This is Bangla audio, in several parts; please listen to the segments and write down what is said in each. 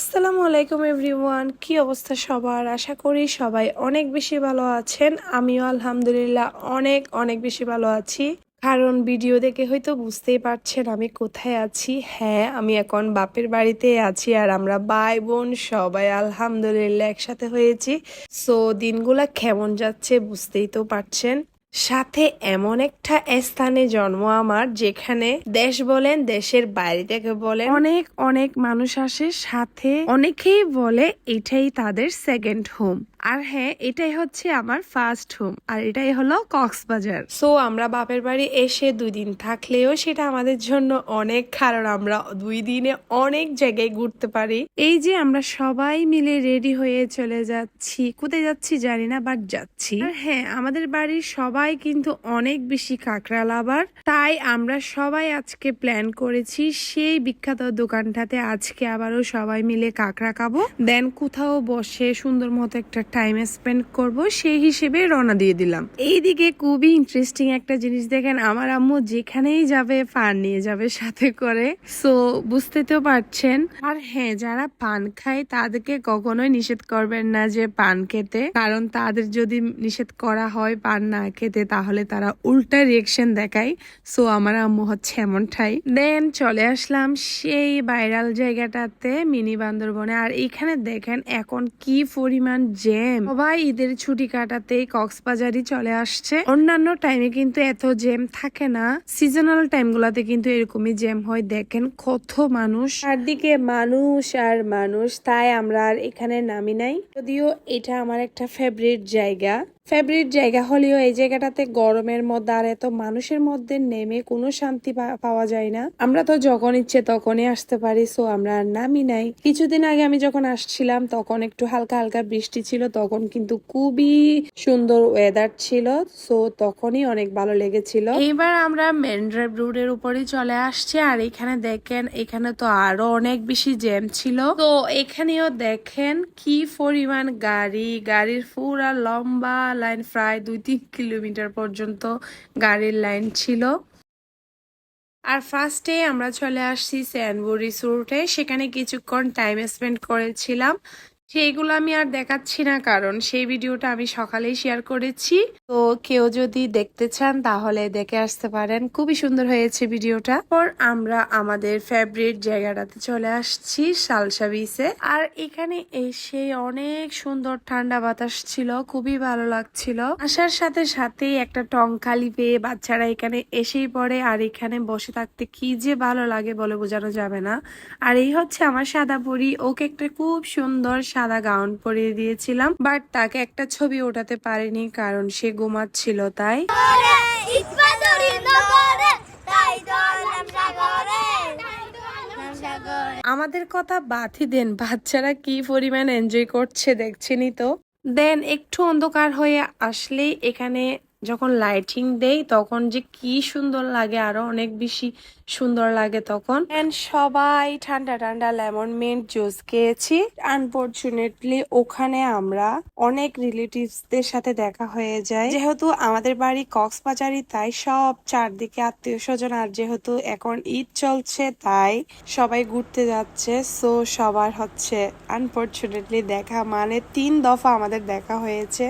আসসালামু আলাইকুম এভরিওয়ান, কি অবস্থা সবার? আশা করি সবাই অনেক বেশি ভালো আছেন। আমিও আলহামদুলিল্লাহ অনেক অনেক বেশি ভালো আছি। কারণ ভিডিও দেখে হয়তো বুঝতেই পারছেন আমি কোথায় আছি। হ্যাঁ আমি এখন বাপের বাড়িতে আছি আর আমরা ভাই বোন সবাই আলহামদুলিল্লাহ একসাথে হয়েছি। সো দিনগুলা কেমন যাচ্ছে বুঝতেই তো পারছেন। সাথে এমন একটা স্থানে জন্ম আমার যেখানে দেশ বলেন, দেশের বাইরে থেকে বলেন। অনেক অনেক মানুষ আসে, সাথে অনেকেই বলে এটাই তাদের সেকেন্ড হোম আর হ্যাঁ এটাই হচ্ছে আমার ফার্স্ট হোম আর এটাই হলো কক্সবাজার। সো আমরা বাপের বাড়ি এসে দুই দিন থাকলেও সেটা আমাদের জন্য অনেক কারণ আমরা দুই দিনে অনেক জায়গায় ঘুরতে পারি। এই যে আমরা সবাই মিলে রেডি হয়ে চলে যাচ্ছি কোথায় যাচ্ছি জানি না বাট যাচ্ছি। আর হ্যাঁ আমাদের বাড়ির সবাই কিন্তু অনেক বেশি কাঁকড়া লাভার তাই আমরা সবাই আজকে প্ল্যান করেছি সেই বিখ্যাত দোকানটাতে আজকে আবারও সবাই মিলে কাঁকড়া খাব। দেন কোথাও বসে সুন্দর মতো একটা টাইম স্পেন্ড করব, সেই হিসেবে রওনা দিয়ে দিলাম। এইদিকে খুবই ইন্টারেস্টিং একটা জিনিস দেখেন, আমার আম্মু যেখানেই যাবে, পান নিয়ে যাবে সাথে করে। সো বুঝতে তো পারছেন। আর হ্যাঁ যারা পান খায়, তাদেরকে কখনোই নিষেধ করবেন না যে পান খেতে। কারণ তাদের যদি নিষেধ করা হয় পান না খেতে, তাহলে তারা উল্টা রিয়েকশন দেখায়। সো আমার আম্মু হচ্ছে এমনটাই। দেন চলে আসলাম সেই ভাইরাল জায়গাটাতে, মিনি বান্দরবনে। আর এখানে দেখেন এখন কি পরিমাণ জ্যাম। সবাই ঈদের ছুটি কাটাতে কক্সবাজারই চলে আসছে। অন্যান্য টাইমে কিন্তু এত জ্যাম থাকে না। সিজনাল টাইম গুলাতে কিন্তু এরকমই জ্যাম হয়। দেখেন কত মানুষ। চারদিকে মানুষ আর মানুষ, তাই আমরা আর এখানে নামি নাই। যদিও এটা আমার একটা ফেভারিট জায়গা। ফেভারিট জায়গা হলেও এই জায়গাটাতে গরমের মধ্যে আর এত মানুষের মধ্যে নেমে কোনো শান্তি পাওয়া যায় না। আমরা তো যখন ইচ্ছে তখনই আসতে পারি সো আমরা আর নামি নাই। কিছুদিন আগে আমি যখন আসছিলাম, তখন একটু হালকা হালকা বৃষ্টি ছিল, তখন কিন্তু খুবই সুন্দর ওয়েদার ছিল সো তখনই অনেক ভালো লেগেছিল। এইবার আমরা মেন ড্রাইভ রোডের উপরেই চলে আসছি, আর এখানে দেখেন, এখানে তো আরও অনেক বেশি জ্যাম ছিল। তো এখানেও দেখেন কি পরিমাণ গাড়ি, গাড়ির পুরা লম্বা লাইন প্রায় দুই তিন কিলোমিটার পর্যন্ত গাড়ির লাইন ছিল। আর ফার্স্টে আমরা চলে আসছি স্যানবো রিসোর্টে সেখানে কিছুক্ষণ টাইম স্পেন্ড করেছিলাম। সেইগুলো আমি আর দেখাচ্ছি না, কারণ সেই ভিডিওটা আমি সকালেই শেয়ার করেছি। তো কেউ যদি দেখতে চান, তাহলে দেখে আসতে পারেন। খুবই সুন্দর হয়েছে ভিডিওটা। পর আমরা আমাদের ফেভারিট জায়গাটাতে চলে আসছি সালসা বিচে আর এখানে এসে অনেক সুন্দর ঠান্ডা বাতাস ছিল, খুবই ভালো লাগছিল। আসার সাথে সাথেই একটা টংকালি পেয়ে বাচ্চারা এখানে এসেই পড়ে, আর এখানে বসে থাকতে কি যে ভালো লাগে বলে বোঝানো যাবে না। আর এই হচ্ছে আমার সাদা পরি। ওকে একটা খুব সুন্দর সাদা গাউন পরিয়ে দিয়েছিলাম বাট তাকে একটা ছবি ওঠাতে পারেনি কারণ সে ঘুমাচ্ছিল তাই আমাদের কথা বাথি দেন বাচ্চারা কি পরিমাণ এনজয় করছে দেখছেনই তো। দেন একটু অন্ধকার হয়ে আসলেই এখানে যখন লাইটিং দেই, তখন যে কি সুন্দর লাগে, আরও অনেক বেশি সুন্দর লাগে তখন। এন্ড সবাই ঠান্ডা ঠান্ডা লেমন মিন্ট জুস খেয়েছি। আনফরচুনেটলি ওখানে আমরা অনেক রিলেটিভসদের সাথে দেখা হয়ে যায়। যেহেতু আমাদের বাড়ি কক্সবাজারই, তাই সব চারদিকে আত্মীয় স্বজন, আর যেহেতু এখন ঈদ চলছে, তাই সবাই ঘুরতে যাচ্ছে। সো সবার হচ্ছে আনফরচুনেটলি দেখা মানে তিন দফা আমাদের দেখা হয়েছে।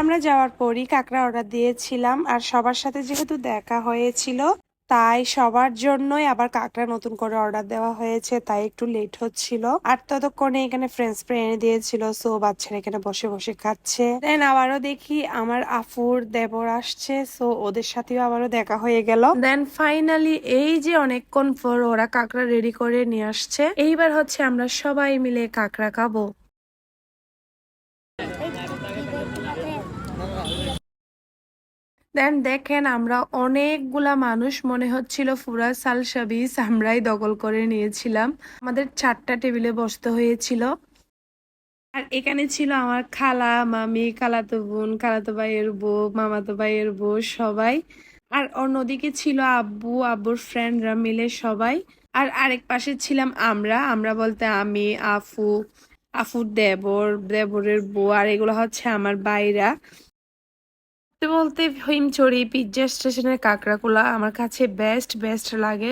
আমরা যাওয়ার পরই কাঁকড়া অর্ডার দিয়েছিলাম, আর সবার সাথে যেহেতু দেখা হয়েছিল, তাই সবার জন্যই আবার কাঁকড়া নতুন করে অর্ডার দেওয়া হয়েছে, তাই একটু লেট হচ্ছিল। আর ততক্ষণে এখানে ফ্রেন্ডস ফ্রে এনে দিয়েছিল সো বাচ্চারা এখানে বসে বসে খাচ্ছে। দেন আবারও দেখি আমার আফুর দেবর আসছে সো ওদের সাথেও আবারও দেখা হয়ে গেল। দেন ফাইনালি এই যে অনেকক্ষণ পর ওরা কাঁকড়া রেডি করে নিয়ে আসছে, এইবার হচ্ছে আমরা সবাই মিলে কাঁকড়া খাব। দেন দেখেন, আমরা অনেকগুলা মানুষ, মনে হচ্ছিল ফুরা সাল সাবিস আমরাই দখল করে নিয়েছিলাম। আমাদের চারটা টেবিলে বসতে হয়েছিল। আর এখানে ছিল আমার খালা, মামি, খালাতো বোন, খালাতো ভাইয়ের বউ, মামাতো ভাইয়ের বউ, সবাই। আর অন্যদিকে ছিল আব্বু, আব্বুর ফ্রেন্ডরা মিলে সবাই। আর আরেক পাশে ছিলাম আমরা। আমরা বলতে আমি, আফু আফুর দেবর, দেবরের বউ, আর এগুলো হচ্ছে আমার বাইরা বলতে হিমচড়ি পিজ্জা স্টেশনের কাঁকড়াকুলা আমার কাছে বেস্ট বেস্ট লাগে।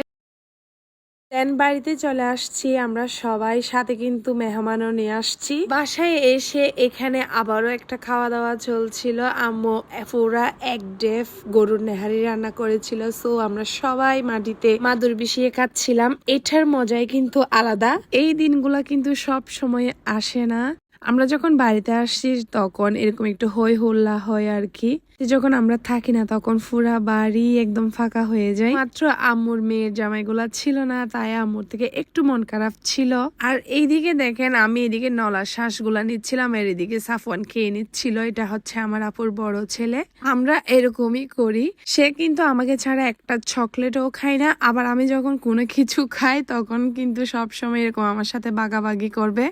দেন বাড়িতে চলে আসছি, আমরা সবাই সাথে কিন্তু মেহমানও নিয়ে আসছি। বাসায় এসে এখানে আবারও একটা খাওয়া দাওয়া চলছিল। আম্মু পুরা এক ডেফ গরুর নেহারি রান্না করেছিল। সো আমরা সবাই মাটিতে মাদুর বিষিয়ে খাচ্ছিলাম। এটার মজাই কিন্তু আলাদা। এই দিনগুলা কিন্তু সব সময় আসে না। আমরা যখন বাড়িতে আসছি তখন এরকম একটু হই হল্লা হয় আর কি। যখন আমরা থাকি না তখন পুরা বাড়ি একদম ফাঁকা হয়ে যায়। মাত্র আম্মুর মেয়ের জামাইগুলা ছিল না, তাই আম্মুর থেকে একটু মন খারাপ ছিল। আর এইদিকে দেখেন আমি এদিকে নলার শ্বাসগুলা নিচ্ছিলাম, আর এদিকে সাফওয়ান খেয়ে নিচ্ছিল। এটা হচ্ছে আমার আপুর বড় ছেলে। আমরা এরকমই করি। সে কিন্তু আমাকে ছাড়া একটা চকলেটও খায় না। আবার আমি যখন কোনো কিছু খাই তখন কিন্তু সব সময় এরকম আমার সাথে বাগাবাগি করবে।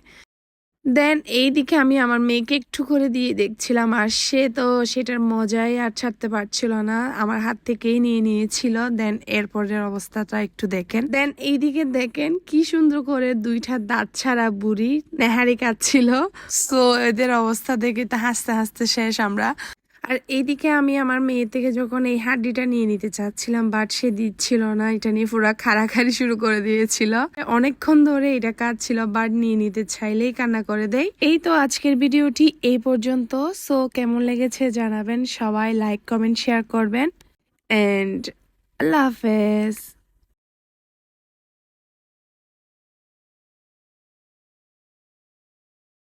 দেন এইদিকে আমি আমার মেয়েকে একটু করে দিয়ে দেখছিলাম, আর সে তো সেটার মজাই আর ছাড়তে পারছিল না। আমার হাত থেকেই নিয়ে নিয়েছিল। দেন এরপরের অবস্থাটা একটু দেখেন। দেন এইদিকে দেখেন কি সুন্দর করে দুইটা দাঁত ছাড়া বুড়ি নেহারি কাটছিল। সো এদের অবস্থা দেখে তো হাসতে হাসতে শেষ আমরা। আর এইদিকে আমি আমার মেয়ে থেকে যখন এই হাড্ডিটা নিয়ে নিতে চাচ্ছিলাম, বাট সে দিচ্ছিল না, এটা নিয়ে পুরো খাড়াখাড়ি শুরু করে দিয়েছিল। অনেকক্ষণ ধরে এটা কাজ ছিল, বাট নিয়ে নিতে চাইলেই কান্না করে দেয়। এই তো আজকের ভিডিওটি এই পর্যন্ত। সো, কেমন লেগেছে জানাবেন সবাই লাইক কমেন্ট শেয়ার করবেন। এন্ড আল্লাহ হাফেজ।